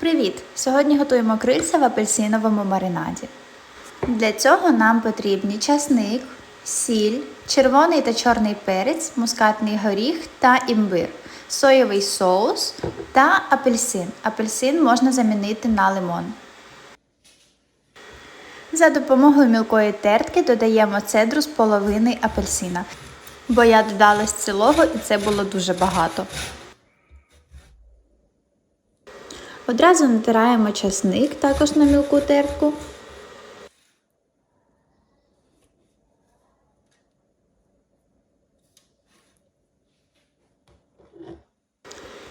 Привіт! Сьогодні готуємо крильця в апельсиновому маринаді. Для цього нам потрібні часник, сіль, червоний та чорний перець, мускатний горіх та імбир, соєвий соус та апельсин. Апельсин можна замінити на лимон. За допомогою мілкої тертки додаємо цедру з половини апельсина, бо я додала з цілого і це було дуже багато. Одразу натираємо часник також на мілку тертку.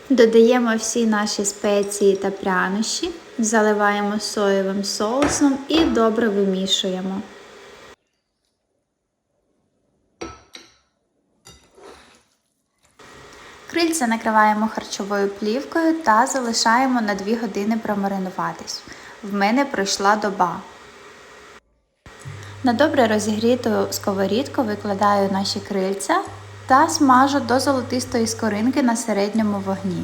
Додаємо всі наші спеції та прянощі, заливаємо соєвим соусом і добре вимішуємо. Крильця накриваємо харчовою плівкою та залишаємо на 2 години промаринуватись. В мене пройшла доба. На добре розігріту сковорідку викладаю наші крильця та смажу до золотистої скоринки на середньому вогні.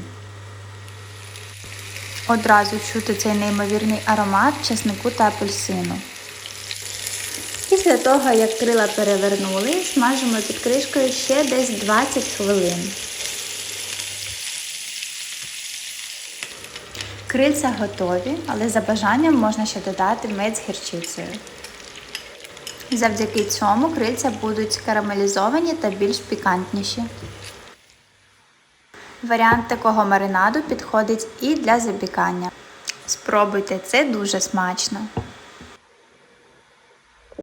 Одразу чути цей неймовірний аромат чеснику та апельсину. Після того, як крила перевернули, смажимо під кришкою ще десь 20 хвилин. Крильця готові, але за бажанням можна ще додати мед з гірчицею. Завдяки цьому крильця будуть карамелізовані та більш пікантніші. Варіант такого маринаду підходить і для запікання. Спробуйте, це дуже смачно!